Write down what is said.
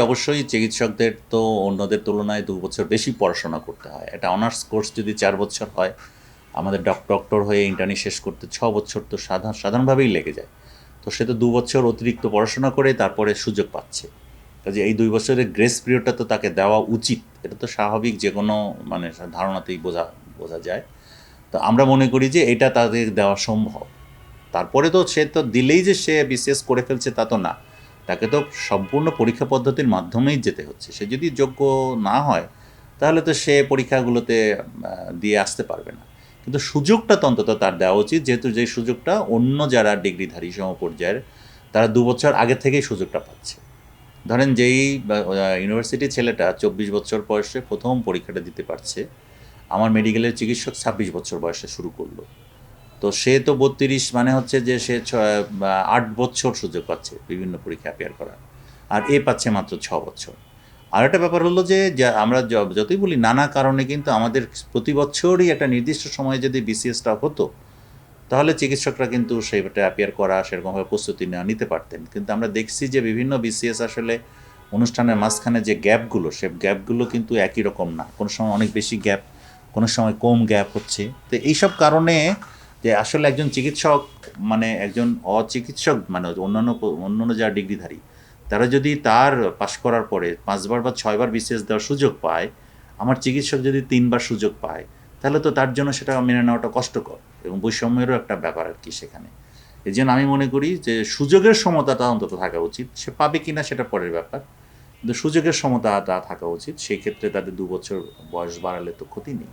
অবশ্যই চিকিৎসকদের তো অন্যদের তুলনায় দু বছর বেশি পড়াশোনা করতে হয়। একটা অনার্স কোর্স যদি চার বছর হয়, আমাদের ডক- ডক্টর হয়ে ইন্টার্নি শেষ করতে ছ বছর তো সাধারণ সাধারণভাবেই লেগে যায়। তো সে তো দু বছর অতিরিক্ত পড়াশোনা করে তারপরে সুযোগ পাচ্ছে। কাজে এই দুই বছরের গ্রেস পিরিয়ডটা তো তাকে দেওয়া উচিত। এটা তো স্বাভাবিক যে কোনো মানে ধারণাতেই বোঝা বোঝা যায়। তো আমরা মনে করি যে এটা তাদের দেওয়া সম্ভব। তারপরে তো সে তো দিলেই যে সে বিসিএস করে ফেলছে তা তো না। তাকে তো সম্পূর্ণ পরীক্ষা পদ্ধতির মাধ্যমেই যেতে হচ্ছে। সে যদি যোগ্য না হয়, তাহলে তো সে পরীক্ষাগুলোতে দিয়ে আসতে পারবে না। কিন্তু সুযোগটা তো অন্তত তার দেওয়া উচিত, যেহেতু যে সুযোগটা অন্য যারা ডিগ্রিধারী সমপর্যায়ের তারা দু বছর আগে থেকেই সুযোগটা পাচ্ছে। ধরেন যেই ইউনিভার্সিটি ছেলেটা চব্বিশ বছর বয়সে প্রথম পরীক্ষাটা দিতে পারছে, আমার মেডিকেলের চিকিৎসক ছাব্বিশ বছর বয়সে শুরু করল। তো সে তো বত্রিশ মানে হচ্ছে যে সে ছয় আট বছর সুযোগ পাচ্ছে বিভিন্ন পরীক্ষা অ্যাপিয়ার করার। আর এ পাচ্ছে মাত্র ছ বছর। আর একটা ব্যাপার হলো যে আমরা যতই বলি নানা কারণে কিন্তু আমাদের প্রতি বছরই একটা নির্দিষ্ট সময়ে যদি বিসিএসটা হতো, তাহলে চিকিৎসকরা কিন্তু সেইটা অ্যাপিয়ার করা, সেরকমভাবে প্রস্তুতি নেওয়া নিতে পারতেন। কিন্তু আমরা দেখছি যে বিভিন্ন বিসিএস আসলে অনুষ্ঠানের মাঝখানে যে গ্যাপগুলো, সে গ্যাপগুলো কিন্তু একই রকম না। কোনো সময় অনেক বেশি গ্যাপ, কোনো সময় কম গ্যাপ হচ্ছে। তো এইসব কারণে যে আসলে একজন চিকিৎসক মানে একজন অচিকিৎসক মানে অন্যান্য অন্যান্য যারা ডিগ্রিধারী, তারা যদি তার পাশ করার পরে পাঁচবার বা ছয়বার বিসিএস দেওয়ার সুযোগ পায়, আমার চিকিৎসক যদি তিনবার সুযোগ পায়, তাহলে তো তার জন্য সেটা মেনে নেওয়াটা কষ্টকর এবং বৈষম্যেরও একটা ব্যাপার আর কি সেখানে। এই জন্য আমি মনে করি যে সুযোগের সমতাটা অন্তত থাকা উচিত। সে পাবে কি না সেটা পরের ব্যাপার। কিন্তু সুযোগের সমতাটা থাকা উচিত। সেই ক্ষেত্রে তাদের দু বছর বয়স বাড়ালে তো ক্ষতি নেই।